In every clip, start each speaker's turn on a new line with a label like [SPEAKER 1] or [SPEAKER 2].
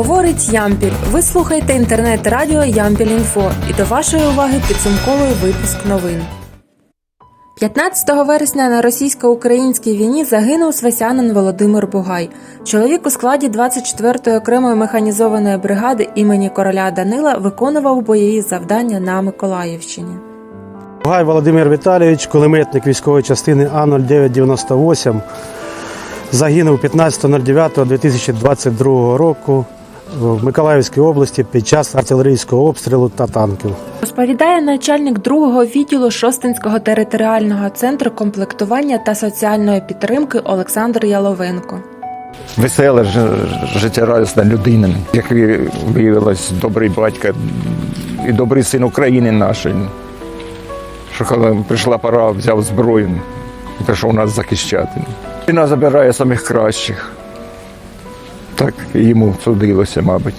[SPEAKER 1] Говорить Ямпіль. Ви слухаєте інтернет-радіо Ямпіль Інфо. І до вашої уваги підсумковий випуск новин. 15 вересня на російсько-українській війні загинув свасянин Володимир Бугай. Чоловік у складі 24-ї окремої механізованої бригади імені короля Данила виконував бойові завдання на Миколаївщині.
[SPEAKER 2] Гай Володимир Віталійович, кулеметник військової частини А0998, загинув 15.09.2022 року в Миколаївській області під час артилерійського обстрілу та танків.
[SPEAKER 1] Розповідає начальник другого відділу Шостинського територіального центру комплектування та соціальної підтримки Олександр Яловенко.
[SPEAKER 3] весела, ж- життєрадісна людина, як виявилось, добрий батько і добрий син України нашої. Що коли прийшла пора, взяв зброю і пішов нас захищати. Війна забирає самих кращих. Так йому судилося, мабуть.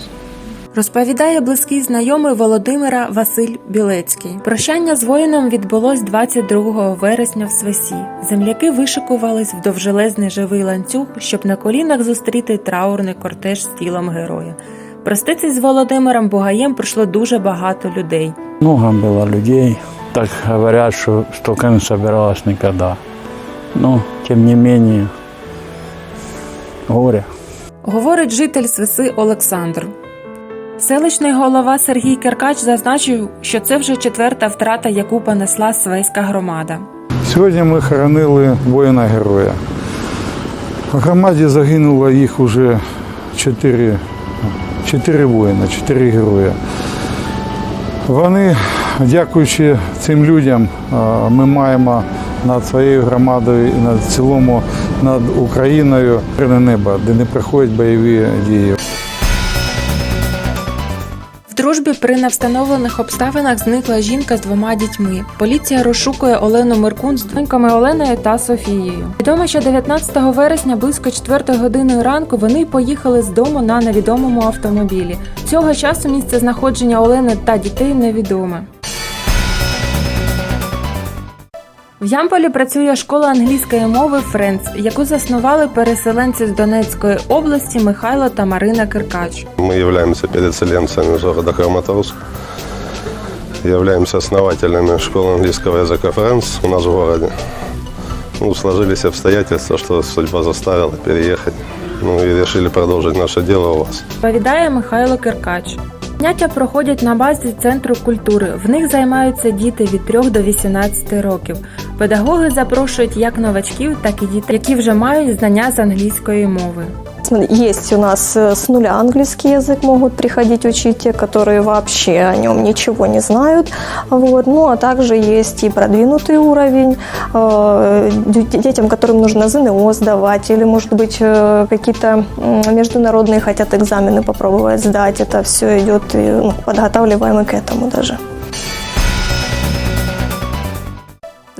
[SPEAKER 1] Розповідає близький знайомий Володимира Василь Білецький. Прощання з воїном відбулось 22 вересня в Свесі. Земляки вишикувались в довжелезний живий ланцюг, щоб на колінах зустріти траурний кортеж з тілом героя. Проститись з Володимиром Бугаєм прийшло дуже багато людей.
[SPEAKER 4] Много было людей. Так говорят, что столько не собиралось никогда. Но, тем не менее, горе.
[SPEAKER 1] Говорить житель Свиси Олександр. Селищний голова Сергій Керкач зазначив, що це вже четверта втрата, яку понесла свейська громада.
[SPEAKER 5] Сьогодні ми хоронили воїна-героя. В громаді загинуло їх уже чотири, чотири воїна, чотири герої. Вони, дякуючи цим людям, ми маємо над своєю громадою і над цілому над Україною мирне небо, де не проходять бойові дії.
[SPEAKER 1] В дружбі при невстановлених обставинах зникла жінка з двома дітьми. Поліція розшукує Олену Меркун з доньками Оленою та Софією. Відомо, що 19 вересня близько 4 години ранку вони поїхали з дому на невідомому автомобілі. Цього часу місце знаходження Олени та дітей невідоме. В Ямполі працює школа англійської мови Френц, яку заснували переселенці з Донецької області Михайло та Марина Киркач.
[SPEAKER 6] Мы являемся переселенцами из города Краматорск. Являемся основателями школы английского языка «Фрэнс» у нас в городе. Ну, сложились обстоятельства, что судьба заставила переехать. Ну и решили продолжить наше дело у вас.
[SPEAKER 1] Розповідає Михайло Киркач. Заняття проходять на базі центру культури. В них займаються діти від 3 до 18 років. Педагоги запрошують як новачків, так і дітей, які вже мають знання з англійської мови.
[SPEAKER 7] Есть у нас э, с нуля английский язык, могут приходить учить те, которые вообще о нем ничего не знают. Вот. Ну, а также есть и продвинутый уровень э, дю- детям, которым нужно ЗНО сдавать, или, может быть, э, какие-то м, международные хотят экзамены попробовать сдать. Это все идет, и, ну, подготавливаем и к этому даже.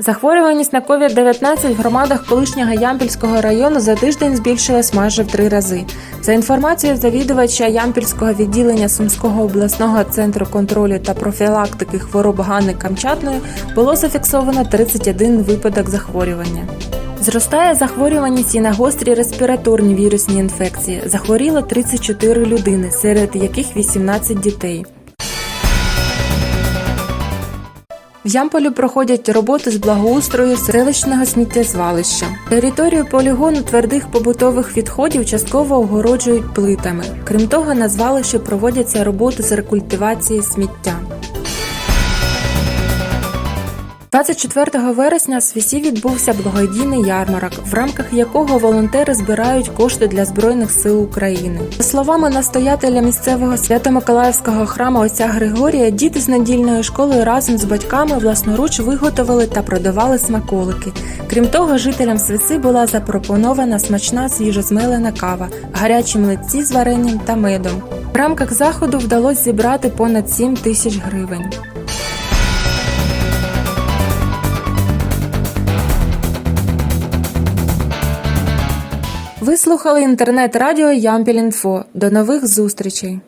[SPEAKER 1] Захворюваність на COVID-19 в громадах колишнього Ямпільського району за тиждень збільшилась майже в три рази. За інформацією завідувача Ямпільського відділення Сумського обласного центру контролю та профілактики хвороб Ганни Камчатної було зафіксовано 31 випадок захворювання. Зростає захворюваність і на гострі респіраторні вірусні інфекції. Захворіло 34 людини, серед яких 18 дітей. В Ямполі проходять роботи з благоустрою селищного сміттєзвалища. Територію полігону твердих побутових відходів частково огороджують плитами. Крім того, на звалищі проводяться роботи з рекультивації сміття. 24 вересня в Свісі відбувся благодійний ярмарок, в рамках якого волонтери збирають кошти для Збройних сил України. За словами настоятеля місцевого Свято-Миколаївського храму отця Григорія, діти з недільної школи разом з батьками власноруч виготовили та продавали смаколики. Крім того, жителям Свиси була запропонована смачна свіжозмелена кава, гарячі млинці з варенням та медом. В рамках заходу вдалося зібрати понад 7 тисяч гривень. Ви слухали інтернет-радіо Ямпілінфо. До нових зустрічей!